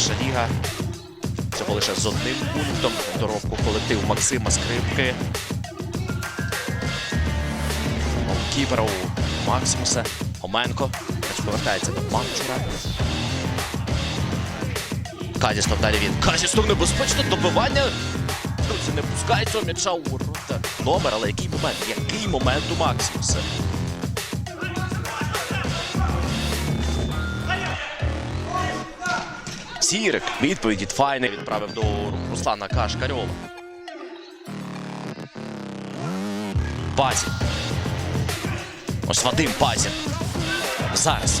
перша ліга. Всього лише з одним пунктом доробку колектив Максима Скрипки. Голкіпера у Максимуса. Хоменко. М'яч повертається до Манчура. Казістов далі він. Казістов небезпечне добивання. Друзі, не пускає цього м'яча у. Номер, але який момент? Який момент у Максимуса? Сірик. Відповідь від Файни відправив до Руслана Кашкарьова. Пазін. Ось Вадим Пазін. Зараз.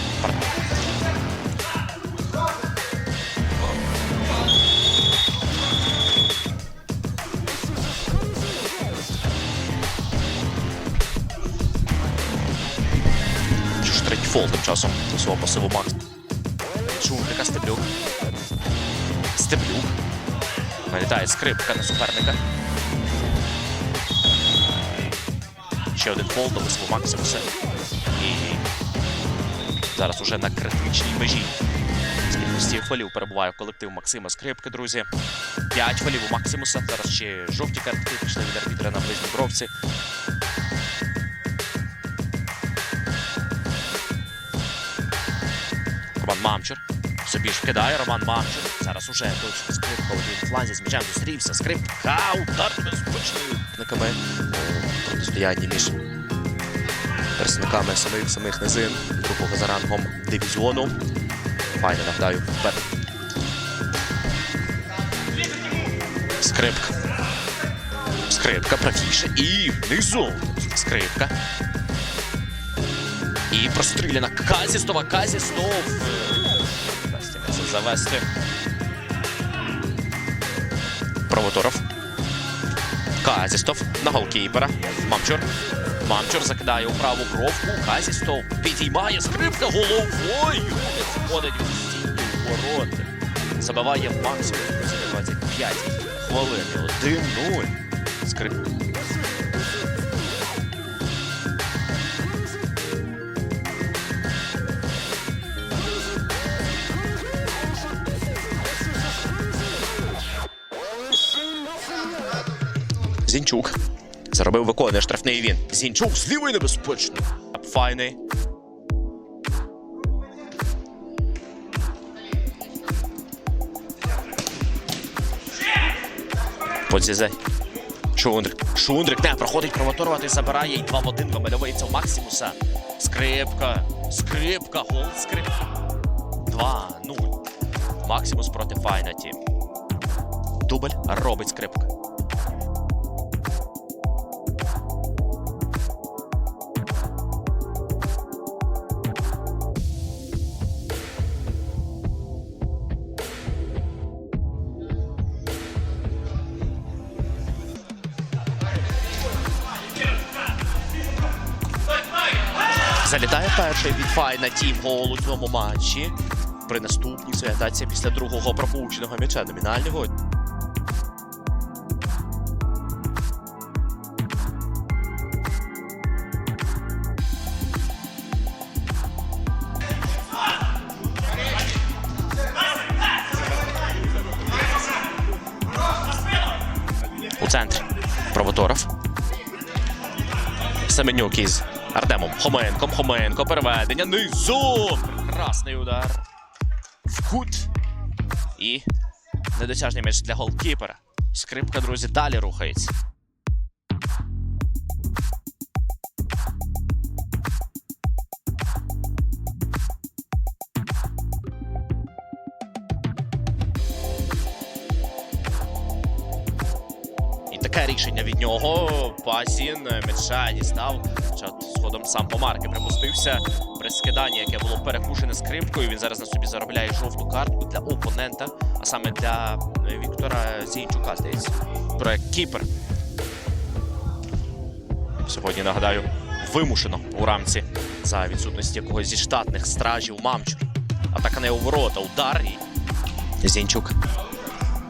Третій фол тим часом свого пасиву Макс. Стеблюк. Налітає скрипка на суперника. Ще один фол до висву Максимуса. І зараз уже на критичній межі. З кількості фолів перебуває колектив Максима Скрипки, друзі. П'ять фолів у Максимуса. Зараз ще жовті картки пішли від арбітра на ближній бровці. Роман Мамчур. Собі ж кидає Роман Мамчур. Зараз уже точно скрипка у фланзі з м'ячем зустрівся. Скрипка. Удар безпечний. Никами у протистоянні між представниками самих самих низин другого за рангом дивізіону. Файно нагадаю вперед. Скрипка. Скрипка правіше і внизу. Скрипка. І простріляна Казістова. Казістов. Вдасться це завести. Провоторов. Казістов на голкіпера. Мамчур. Мамчур закидає у праву бровку. Казістов підіймає скрипка головою. Входить в стійку вороти. Забиває максимум 25 хвилин. 1-0. Скрип. Зінчук. Заробив виконує штрафний він. Зінчук з лівої небезпечно. Файний. Подзізай. Шундрик. Шундрик не проходить провоторувати, забирає і 2 в 1 вимальовується у Максимуса. Скрипка. Скрипка. Гол скрипка. 2-0. Максимус проти Файна Тім. Дубль робить скрипка. Залітає перший від Файна Тім гол у цьому матчі. При наступній своїй атаці після другого пропущеного м'яча номінального. У центрі Провоторов. Семенюк із Артемом Хоменком. Хоменко. Переведення. Низом. Прекрасний удар. В кут. І недосяжний м'яч для голкіпера. Скрипка, друзі, далі рухається. Таке рішення від нього. Пасін м'яча дістав. Хоча от згодом сам по марки припустився. При скиданні, яке було перекушене скрипкою. Він зараз на собі заробляє жовту картку для опонента, а саме для е, Віктора Зінчука, здається. Проект Кіпер. Сьогодні нагадаю, вимушено у рамці за відсутності якогось зі штатних стражів Мамчур. Атака не у ворота, удар і Зінчук.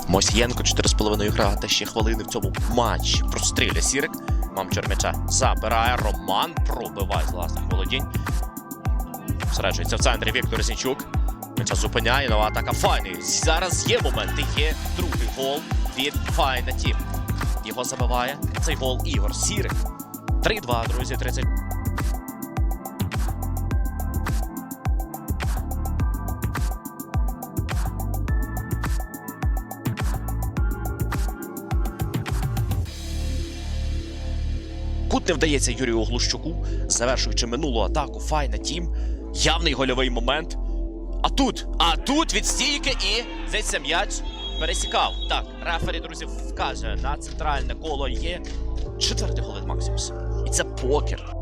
Мосієнко 4,5 гра та ще хвилини в цьому матчі. Простріля Сірик. Мамчур м'яча забирає. Роман пробиває з власних володінь. Всереджується в центрі Віктор Зінчук. М'яча зупиняє, нова атака Файни. Зараз є моменти, є другий гол від Файна Тім. Його забиває цей гол Ігор Сірик. 3-2, друзі, 30. Кут не вдається Юрію Глущуку, завершуючи минулу атаку. Файна тім. Явний гольовий момент. А тут, а тут від стійки і здається м'яч пересікав. Так, рефері, друзі, вказує на центральне коло є четвертий гол Максимус. І це покер.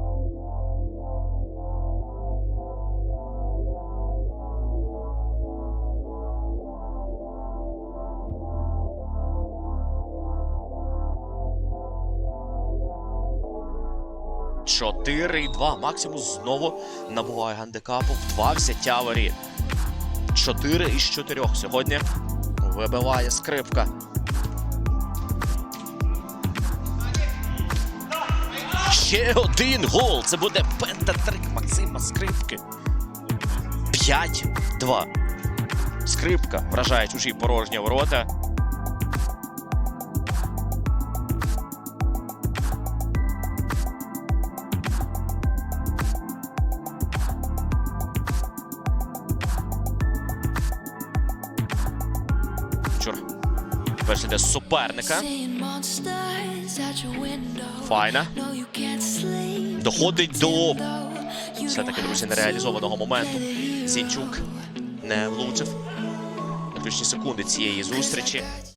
Чотири і два. Максимус знову набуває гандикапу в два взяття воріт. Чотири із чотирьох сьогодні вибиває скрипка. Ще один гол. Це буде пентатрик Максима Скрипки. 5-2. Скрипка вражає чужі порожні ворота. Перший йде з суперника. Файна. Доходить до Все-таки, друзі, нереалізованого моменту. Зінчук не влучив. Ключні секунди цієї зустрічі.